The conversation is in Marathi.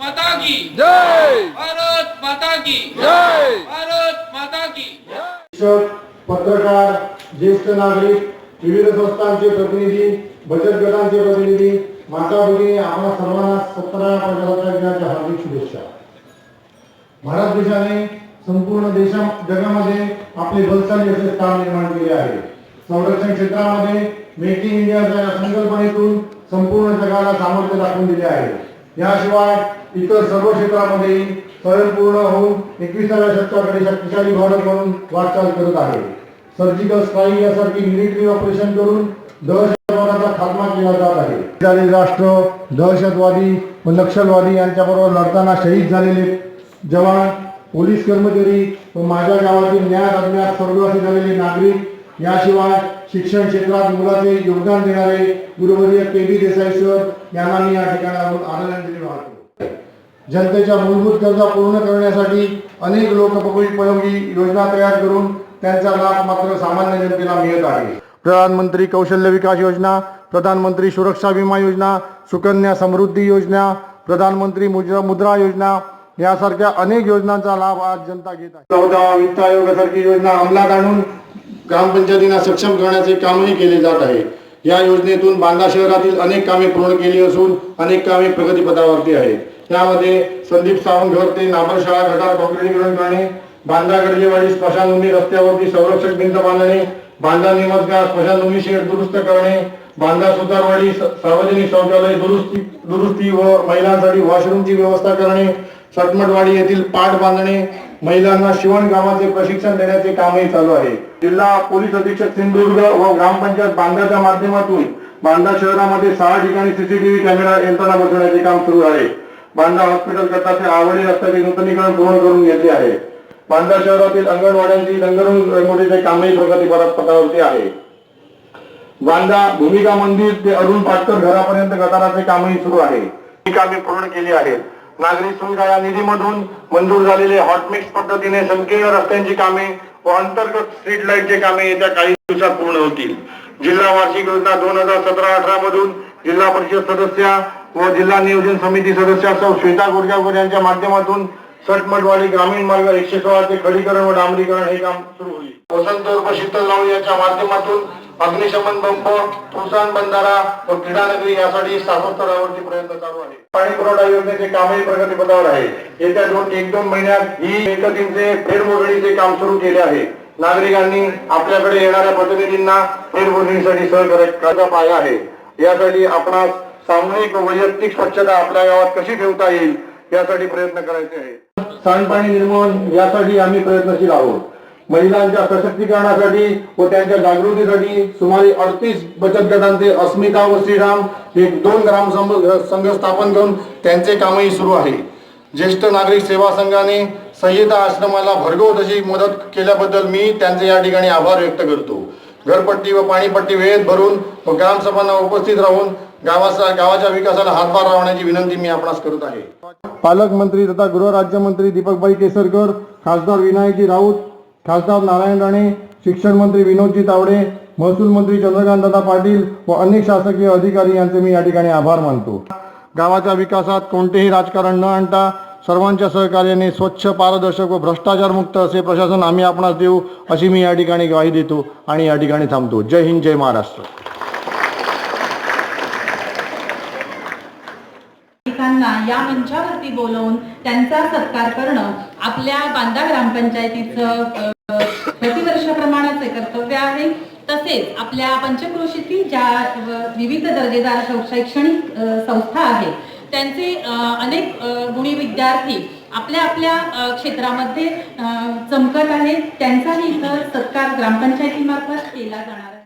माता की। जय। भारत माता की। जय। भारत माता की। शिक्षक पत्रकार ज्येष्ठ नागरिक विविध संस्थांचे प्रतिनिधी बचत गटांचे प्रतिनिधी माता भगिनी सर्वांना सतरा प्रजासत्ताक दिनाच्या हार्दिक शुभेच्छा. भारत देशाने संपूर्ण देशा जगामध्ये आपले बलशाली असे स्थान निर्माण केले आहे. संरक्षण क्षेत्रामध्ये मेक इन इंडियाच्या या संकल्पनेतून संपूर्ण जगाला सामर्थ्य दाखवून दिले आहे. याशिवाय इतर सर्व क्षेत्रामध्ये स्वयंपूर्ण होऊन एकविसाव्या शतकाकडे शक्तिशाली भारत म्हणून वाटचाल करत आहे. सर्जिकल स्ट्राईक यासारखी मिलिटरी ऑपरेशन करून दहशतवादाचा खात्मा केला जात आहे. झालेले राष्ट्र दहशतवादी व नक्षलवादी यांच्याबरोबर लढताना शहीद झालेले जवान पोलीस कर्मचारी व माझ्या गावातील न्याय अज्ञात स्वर्गवासी झालेले नागरिक याशिवाय शिक्षण क्षेत्रात मुलाचे योगदान देणारे गुरुवर्य के बी देसाई सर यांनाही या ठिकाणावरून आदरांजली वाहतो. जनतेच्या मूलभूत गरजा पूर्ण करण्यासाठी अनेक लोकपयोगी योजना तयार करून त्यांचा लाभ मात्र सामान्य जनतेला मिळत आहे. प्रधानमंत्री कौशल्य विकास योजना प्रधानमंत्री सुरक्षा विमा योजना सुकन्या समृद्धी योजना प्रधानमंत्री मुद्रा मुद्रा योजना यासारख्या अनेक योजनांचा लाभ आज जनता घेत आहे. चौदा वित्त आयोगासारखी योजना अंमलात आणून ग्रामपंचायतींना सक्षम करण्याचे कामही केले जात आहे. या योजनेतून बांदा शहरातील अनेक कामे पूर्ण केली असून अनेक कामे प्रगतीपथावरती आहेत. यामध्ये संदीप सावंत ते नाबर शाळा गटार काँक्रिटीकरण करणे बांदा गडजेवाडी स्मशानभूमी रस्त्यावरती संरक्षक भिंत बांधणे बांदा निमजगाव स्मशानभूमी शेड दुरुस्त करणे बांदा सुतारवाडी सार्वजनिक शौचालय दुरुस्ती दुरुस्ती व महिलांसाठी वॉशरूमची व्यवस्था करणे सटमटवाडी येथील पाठ बांधणे महिलांना शिवणकामाचे प्रशिक्षण देण्याचे कामही चालू आहे. जिल्हा पोलीस अधीक्षक सिंधुदुर्ग व ग्रामपंचायत बांधाच्या माध्यमातून बांधा शहरामध्ये सहा ठिकाणी सीसीटीव्ही कॅमेरा यंत्रणा बसवण्याचे काम सुरू आहे. बांधा हॉस्पिटल गटाचे आवडी रस्त्याचे नूतनीकरण पूर्ण करून घेतले आहे. बांधा शहरातील अंगणवाड्यांची रंगरूप रंगोलीचे कामही प्रगती पथावरती आहे. बांधा भूमिका मंदिर ते अरुण पाटकर घरापर्यंत गटाराचे कामही सुरू आहे. ही कामे पूर्ण केली आहेत. नागरी सुविधा या निधीमधून मंजूर झालेले हॉटमिक्स पद्धतीने संकीर्ण रस्त्यांची कामे व अंतर्गत स्ट्रीट लाईटचे कामे येत्या काही दिवसात पूर्ण होतील. जिल्हा वार्षिक योजना दोन हजार सतरा अठरा मधून जिल्हा परिषद सदस्या व जिल्हा नियोजन समिती सदस्या सौ श्वेता गोडगावकर यांच्या माध्यमातून सटमटवाडी ग्रामीण मार्ग एकशे सोळाचे खडीकरण व डांबरीकरण हे काम सुरू होईल. वसंत शीतल लावणी यांच्या माध्यमातून अग्निशमन पंप तुळसाण बंधारा व क्रीडा नगरी यासाठी शासन स्तरावरती प्रयत्न चालू आहे. पाणी पुरवठा योजनेचे कामही प्रगतीपथावर आहे. येत्या दोन एक दोन महिन्यात ही एकतींचे फेरमोजणीचे काम सुरू केले आहे. नागरिकांनी आपल्याकडे येणाऱ्या प्रतिनिधींना फेरमोजणीसाठी सहकार्य पाया आहे. यासाठी आपणास सामूहिक व वैयक्तिक स्वच्छता आपल्या गावात कशी ठेवता येईल यासाठी प्रयत्न करायचे आहे सांडपाणी निर्मूलन यासाठी आम्ही प्रयत्नशील आहोत. महिलांच्या सशक्तीकरणासाठी व त्यांच्या जागृतीसाठी सुमारे अडतीस बचत गटांचे अस्मिता व श्रीराम हे दोन ग्राम संघ स्थापन करून त्यांचे कामही सुरू आहे. ज्येष्ठ नागरिक सेवा संघाने संहिता आश्रमाला भरघोस अशी मदत केल्याबद्दल मी त्यांचे या ठिकाणी आभार व्यक्त करतो. घरपट्टी व पाणीपट्टी वेळेत भरून व ग्रामसभांना उपस्थित राहून गावाचा गावाच्या विकासाला हातभार लावण्याची विनंती मी आपणास करत आहे. पालकमंत्री तथा गृहराज्यमंत्री दीपकबाई केसरकर खासदार विनायकजी राऊत खासदार नारायण राणे शिक्षण मंत्री विनोदजी तावडे महसूल मंत्री चंद्रकांत दादा पाटील व अनेक शासकीय अधिकारी यांचे मी या ठिकाणी आभार मानतो. गावाच्या विकासात कोणतेही राजकारण न आणता सर्वांच्या सहकार्याने स्वच्छ पारदर्शक व भ्रष्टाचार मुक्त असे प्रशासन आम्ही आपणास देऊ अशी मी या ठिकाणी ग्वाही देतो आणि या ठिकाणी थांबतो. जय हिंद जय महाराष्ट्र. या मंचावरती बोलवून त्यांचा सत्कार करणं आपल्या बांदा ग्रामपंचायतीचं प्रतिवर्षाप्रमाणाचे कर्तव्य आहे. तसेच आपल्या पंचक्रोशीतील ज्या विविध दर्जेदार शैक्षणिक संस्था आहेत त्यांचे अनेक गुणी विद्यार्थी आपल्या आपल्या क्षेत्रामध्ये चमकत आहेत. त्यांचाही इथं सत्कार ग्रामपंचायतीमार्फत केला जाणार